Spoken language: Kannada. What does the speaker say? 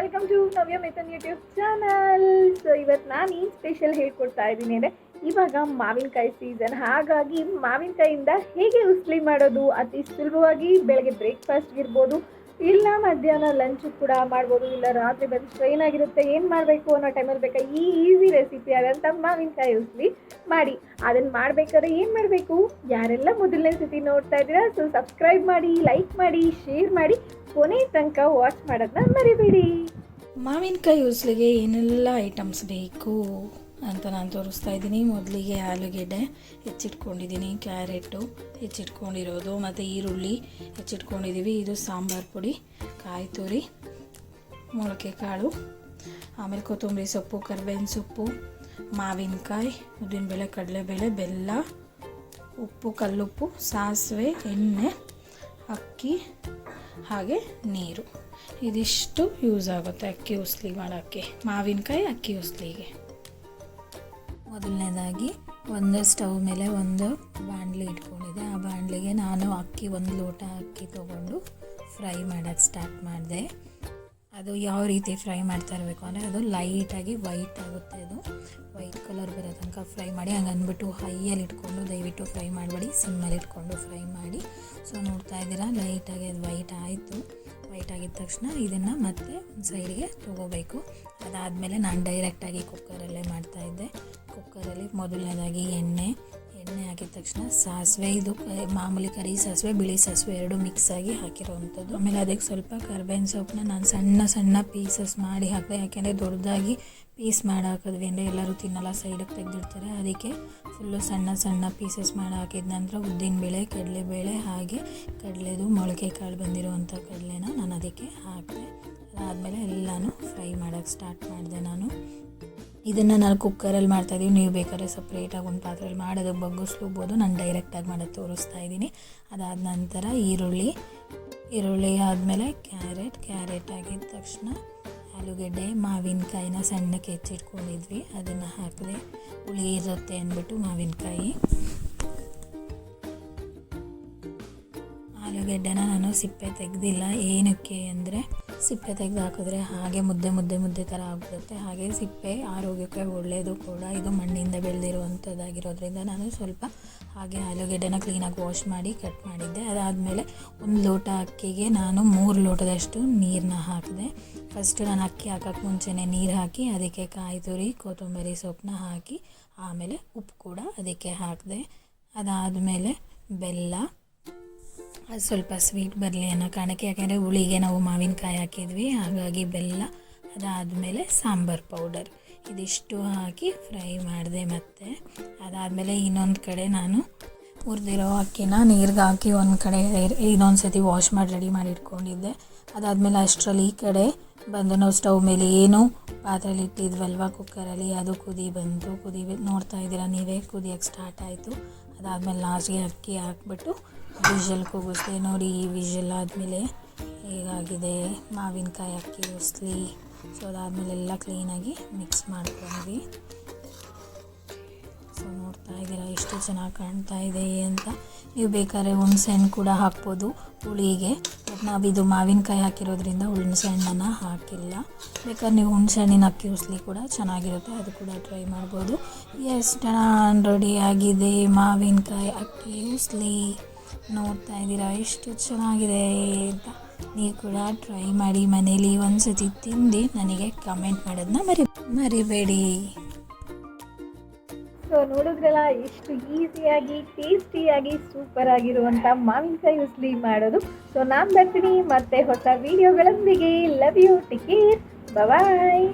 Welcome to Navya Methan YouTube channel so ಇವತ್ತು ನಾನು ಏನು ಸ್ಪೆಷಲ್ ಹೇಳ್ಕೊಡ್ತಾ ಇದ್ದೀನಿ ಅಂದರೆ ಇವಾಗ ಮಾವಿನಕಾಯಿ ಸೀಸನ್ ಹಾಗಾಗಿ ಮಾವಿನಕಾಯಿಂದ ಹೇಗೆ ಉಸ್ಲಿ ಮಾಡೋದು? ಅತಿ ಸುಲಭವಾಗಿ ಬೆಳಗ್ಗೆ ಬ್ರೇಕ್ಫಾಸ್ಟ್ ಇರ್ಬೋದು ಇಲ್ಲ, ಮಧ್ಯಾಹ್ನ ಲಂಚ್ ಕೂಡ ಮಾಡ್ಬೋದು, ಇಲ್ಲ ರಾತ್ರಿ ಬಂದು ಸ್ಟ್ರೈನ್ ಆಗಿರುತ್ತೆ, ಏನು ಮಾಡಬೇಕು ಅನ್ನೋ ಟೈಮಲ್ಲಿ ಬೇಕಾ ಈ ಈಸಿ ರೆಸಿಪಿ ಆದಂಥ ಮಾವಿನಕಾಯಿ ಉಸ್ಲಿ ಮಾಡಿ. ಅದನ್ನು ಮಾಡಬೇಕಾದ್ರೆ ಏನು ಮಾಡಬೇಕು? ಯಾರೆಲ್ಲ ಮೊದಲನೇ ಸತಿ ನೋಡ್ತಾ ಇದ್ದೀರಾ ಸೊ ಸಬ್ಸ್ಕ್ರೈಬ್ ಮಾಡಿ ಲೈಕ್ ಮಾಡಿ ಶೇರ್ ಮಾಡಿ, ಕೊನೆ ತನಕ ವಾಚ್ ಮಾಡೋದನ್ನ ಮರಿಬೇಡಿ. ಮಾವಿನಕಾಯಿ ಉಸ್ಲಿಗೆ ಏನೆಲ್ಲ ಐಟಮ್ಸ್ ಬೇಕು? ಅಂತ ನಾನು ತೋರಿಸ್ತಾ ಇದ್ದೀನಿ. ಮೊದಲಿಗೆ ಆಲೂಗೆಡ್ಡೆ ಹೆಚ್ಚಿಟ್ಕೊಂಡಿದ್ದೀನಿ, ಕ್ಯಾರೆಟು ಹೆಚ್ಚಿಟ್ಕೊಂಡಿರೋದು, ಮತ್ತು ಈರುಳ್ಳಿ ಹೆಚ್ಚಿಟ್ಕೊಂಡಿದ್ದೀವಿ. ಇದು ಸಾಂಬಾರು ಪುಡಿ, ಕಾಯಿ ತುರಿ ಮೊಳಕೆ ಕಾಳು ಆಮೇಲೆ ಕೊತ್ತಂಬರಿ ಸೊಪ್ಪು, ಕರ್ಬೇವಿನ ಸೊಪ್ಪು, ಮಾವಿನಕಾಯಿ, ಉದ್ದಿನಬೇಳೆ, ಕಡಲೆಬೇಳೆ, ಬೆಲ್ಲ, ಉಪ್ಪು, ಕಲ್ಲುಪ್ಪು, ಸಾಸಿವೆ, ಎಣ್ಣೆ, ಅಕ್ಕಿ, ಹಾಗೆ ನೀರು. ಇದಿಷ್ಟು ಯೂಸ್ ಆಗುತ್ತೆ ಅಕ್ಕಿ ಉಸ್ಲಿ ಮಾಡೋಕ್ಕೆ. ಮಾವಿನಕಾಯಿ ಅಕ್ಕಿ ಉಸ್ಲಿಗೆ. ಮೊದಲನೇದಾಗಿ ಒಂದು ಸ್ಟವ್ ಮೇಲೆ ಒಂದು ಬಾಣಲೆ ಇಟ್ಕೊಂಡಿದ್ದೆ. ಆ ಬಾಣಲೆಗೆ ನಾನು ಅಕ್ಕಿ, ಒಂದು ಲೋಟ ಅಕ್ಕಿ ತೊಗೊಂಡು ಫ್ರೈ ಮಾಡೋಕ್ಕೆ ಸ್ಟಾರ್ಟ್ ಮಾಡಿದೆ. ಅದು ಯಾವ ರೀತಿ ಫ್ರೈ ಮಾಡ್ತಾ ಇರಬೇಕು ಅಂದರೆ ಅದು ಲೈಟಾಗಿ ವೈಟ್ ಆಗುತ್ತೆ ಅದು. ವೈಟ್ ಕಲರ್ ಬರೋ ತನಕ ಫ್ರೈ ಮಾಡಿ ಹಂಗೆ ಅಂದ್ಬಿಟ್ಟು ಹೈಯಲ್ಲಿ ಇಟ್ಕೊಂಡು ದಯವಿಟ್ಟು ಫ್ರೈ ಮಾಡಬೇಡಿ. ಸಿಮ್ಮಲ್ಲಿ ಇಟ್ಕೊಂಡು ಫ್ರೈ ಮಾಡಿ. ಸೊ, ನೋಡ್ತಾ ಇದ್ದೀರಾ, ಲೈಟಾಗಿ ಅದು ವೈಟ್ ಆಯಿತು. ವೈಟ್ ಆಗಿದ ತಕ್ಷಣ ಇದನ್ನು ಮತ್ತೆ ಸೈಡ್ಗೆ ತೊಗೋಬೇಕು. ಅದಾದಮೇಲೆ ನಾನು ಡೈರೆಕ್ಟಾಗಿ ಕುಕ್ಕರಲ್ಲೇ ಮಾಡ್ತಾಯಿದ್ದೆ ಕುಕ್ಕರಲ್ಲಿ ಮೊದಲನೇದಾಗಿ ಎಣ್ಣೆ ಎಣ್ಣೆ ಹಾಕಿದ ತಕ್ಷಣ ಸಾಸಿವೆ, ಇದು ಮಾಮೂಲಿ ಕರಿ ಸಾಸಿವೆ, ಬಿಳಿ ಸಾಸಿವೆ ಎರಡು ಮಿಕ್ಸ್ ಆಗಿ ಹಾಕಿರೋವಂಥದ್ದು. ಆಮೇಲೆ ಅದಕ್ಕೆ ಸ್ವಲ್ಪ ಕರ್ಬೇವಿನ ಸೊಪ್ಪನ್ನ ನಾನು ಸಣ್ಣ ಸಣ್ಣ ಪೀಸಸ್ ಮಾಡಿ ಹಾಕಿದೆ. ಯಾಕೆಂದರೆ ದೊಡ್ಡದಾಗಿ ಪೀಸ್ ಮಾಡಿ ಹಾಕಿದ್ವಿ ಅಂದರೆ ಎಲ್ಲರೂ ತಿನ್ನಲ್ಲ ಸೈಡಿಗೆ ತೆಗೆದಿರ್ತಾರೆ ಅದಕ್ಕೆ ಫುಲ್ಲು ಸಣ್ಣ ಸಣ್ಣ ಪೀಸಸ್ ಮಾಡಿ ಹಾಕಿದ ನಂತರ ಉದ್ದಿನಬೇಳೆ ಕಡಲೆಬೇಳೆ ಹಾಗೆ ಕಡಲೆದು ಮೊಳಕೆ ಕಾಳು ಬಂದಿರುವಂಥ ಕಡಲೆನ ನಾನು ಅದಕ್ಕೆ ಹಾಕಿದೆ. ಅದಾದಮೇಲೆ ಎಲ್ಲನೂ ಫ್ರೈ ಮಾಡೋಕ್ಕೆ ಸ್ಟಾರ್ಟ್ ಮಾಡಿದೆ ನಾನು. ಇದನ್ನು ನಾನು ಕುಕ್ಕರಲ್ಲಿ ಮಾಡ್ತಾಯಿದ್ದೀವಿ ನೀವು ಬೇಕಾದ್ರೆ ಸಪ್ರೇಟಾಗಿ ಒಂದು ಪಾತ್ರೆಯಲ್ಲಿ ಮಾಡೋದು, ಬಗ್ಗಿಸ್ಲೂಬೋದು. ನಾನು ಡೈರೆಕ್ಟಾಗಿ ಮಾಡೋದು ತೋರಿಸ್ತಾ ಇದ್ದೀನಿ ಅದಾದ ನಂತರ ಈರುಳ್ಳಿ. ಈರುಳ್ಳಿ ಆದಮೇಲೆ ಕ್ಯಾರೆಟ್. ಕ್ಯಾರೆಟ್ ಆಗಿದ ತಕ್ಷಣ ಆಲೂಗೆಡ್ಡೆ, ಮಾವಿನಕಾಯಿನ ಸಣ್ಣಕ್ಕೆ ಹೆಚ್ಚಿಟ್ಕೊಂಡಿದ್ವಿ. ಅದನ್ನು ಹಾಕಿದೆ ಹುಳಿ ಇರುತ್ತೆ ಅಂದ್ಬಿಟ್ಟು ಮಾವಿನಕಾಯಿ. ಆಲೂಗೆಡ್ಡೆನ ನಾನು ಸಿಪ್ಪೆ ತೆಗೆದಿಲ್ಲ. ಏನಕ್ಕೆ ಅಂದರೆ ಸಿಪ್ಪೆ ತೆಗೆದು ಹಾಕಿದ್ರೆ ಹಾಗೆ ಮುದ್ದೆ ಮುದ್ದೆ ಮುದ್ದೆ ಥರ ಆಗ್ಬಿಡುತ್ತೆ. ಹಾಗೆ ಸಿಪ್ಪೆ ಆರೋಗ್ಯಕ್ಕೆ ಒಳ್ಳೆಯದು ಕೂಡ. ಇದು ಮಣ್ಣಿಂದ ಬೆಳೆದಿರುವಂಥದ್ದಾಗಿರೋದ್ರಿಂದ ನಾನು ಸ್ವಲ್ಪ ಹಾಗೆ ಆಲೂಗೆಡ್ಡೆನ ಕ್ಲೀನಾಗಿ ವಾಶ್ ಮಾಡಿ ಕಟ್ ಮಾಡಿದ್ದೆ. ಅದಾದಮೇಲೆ ಒಂದು ಲೋಟ ಅಕ್ಕಿಗೆ ನಾನು ಮೂರು ಲೋಟದಷ್ಟು ನೀರನ್ನ ಹಾಕಿದೆ. ಫಸ್ಟು ನಾನು ಅಕ್ಕಿ ಹಾಕೋಕ್ಕೆ ಮುಂಚೆನೇ ನೀರು ಹಾಕಿ, ಅದಕ್ಕೆ ಕಾಯಿ ತುರಿ, ಕೊತ್ತಂಬರಿ ಸೊಪ್ಪನ್ನ ಹಾಕಿ, ಆಮೇಲೆ ಉಪ್ಪು ಕೂಡ ಅದಕ್ಕೆ ಹಾಕಿದೆ. ಅದಾದಮೇಲೆ ಬೆಲ್ಲ ಅದು ಸ್ವಲ್ಪ ಸ್ವೀಟ್ ಬರಲಿ ಅನ್ನೋ ಕಾರಣಕ್ಕೆ ಯಾಕೆಂದರೆ ಹುಳಿಗೆ ನಾವು ಮಾವಿನಕಾಯಿ ಹಾಕಿದ್ವಿ. ಹಾಗಾಗಿ ಬೆಲ್ಲ ಅದಾದಮೇಲೆ ಸಾಂಬಾರು ಪೌಡರ್ ಇದಿಷ್ಟು ಹಾಕಿ ಫ್ರೈ ಮಾಡಿದೆ ಮತ್ತೆ. ಅದಾದಮೇಲೆ ಇನ್ನೊಂದು ಕಡೆ ನಾನು ಹುರಿದಿರೋ ಅಕ್ಕಿನ ನೀರಿಗೆ ಹಾಕಿ ಒಂದು ಕಡೆ ಇನ್ನೊಂದು ಸತಿ ವಾಶ್ ಮಾಡಿ ರೆಡಿ ಮಾಡಿ ಇಟ್ಕೊಂಡಿದ್ದೆ. ಅದಾದಮೇಲೆ ಅಷ್ಟರಲ್ಲಿ ಈ ಕಡೆ ಬಂದು ನಾವು ಸ್ಟವ್ ಮೇಲೆ ಏನು ಪಾತ್ರೆಲಿ ಇಟ್ಟಿದ್ವಲ್ವ ಕುಕ್ಕರಲ್ಲಿ ಅದು ಕುದಿ ಬಂತು. ಕುದಿ ನೋಡ್ತಾ ಇದ್ದೀರಾ, ನೀವೇ ಕುದಿಯೋಕ್ಕೆ ಸ್ಟಾರ್ಟ್ ಆಯಿತು. ಅದಾದಮೇಲೆ ಲಾಸ್ಟ್ಗೆ ಅಕ್ಕಿ ಹಾಕ್ಬಿಟ್ಟು ವಿಷಲ್ ಕೂಗಿಸ್ದೆ ನೋಡಿ ಈ ವಿಷಲ್ ಆದಮೇಲೆ ಹೇಗಾಗಿದೆ? ಮಾವಿನಕಾಯಿ ಅಕ್ಕಿ ಉಸ್ಲಿ ಸೊ ಅದಾದಮೇಲೆ ಎಲ್ಲ ಕ್ಲೀನಾಗಿ ಮಿಕ್ಸ್ ಮಾಡ್ಕೊಂಡ್ವಿ. ಸೊ ನೋಡ್ತಾ ಇದ್ದೀರಾ, ಎಷ್ಟು ಚೆನ್ನಾಗಿ ಕಾಣ್ತಾ ಇದೆ ಅಂತ. ನೀವು ಬೇಕಾದ್ರೆ ಹುಣಸೆ ಹಣ್ಣು ಕೂಡ ಹಾಕ್ಬೋದು ಹುಳಿಗೆ. ಬಟ್ ಇದು ಮಾವಿನಕಾಯಿ ಹಾಕಿರೋದ್ರಿಂದ ಹುಣಸೆ ಹಣ್ಣನ್ನು ಹಾಕಿಲ್ಲ. ಬೇಕಾದ್ರೆ ನೀವು ಹುಣಸೆ ಹಣ್ಣಿನ ಅಕ್ಕಿ ಉಸ್ಲಿ ಕೂಡ ಚೆನ್ನಾಗಿರುತ್ತೆ. ಅದು ಕೂಡ ಟ್ರೈ ಮಾಡ್ಬೋದು. ಡನ್ ರೆಡಿ ಆಗಿದೆ. ಮಾವಿನಕಾಯಿ ಅಕ್ಕಿ ಉಸ್ಲಿ ನೋಡ್ತಾ ಇದ್ದೀರಾ? ಎಷ್ಟು ಚೆನ್ನಾಗಿದೆ ಅಂತ. ನೀವು ಕೂಡ ಟ್ರೈ ಮಾಡಿ ಮನೇಲಿ ಒಂದು ಸತಿ ತಿಂದು ನನಗೆ ಕಮೆಂಟ್ ಮಾಡೋದನ್ನ ಮರಿ, ಮರಿಬೇಡಿ. ಸೊ ನೋಡಿದ್ರಲ್ಲ, ಎಷ್ಟು ಈಸಿಯಾಗಿ ಟೇಸ್ಟಿಯಾಗಿ ಸೂಪರ್ ಆಗಿರುವಂಥ ಮಾವಿನಕಾಯಿ ಉಸ್ಲಿ ಮಾಡೋದು. ಸೊ ನಾನು ಬರ್ತೀನಿ. ಮತ್ತೆ ಹೊಸ ವಿಡಿಯೋಗಳೊಂದಿಗೆ ಲವ್ ಯು ಟಿಕೇರ್ ಬಾಯ್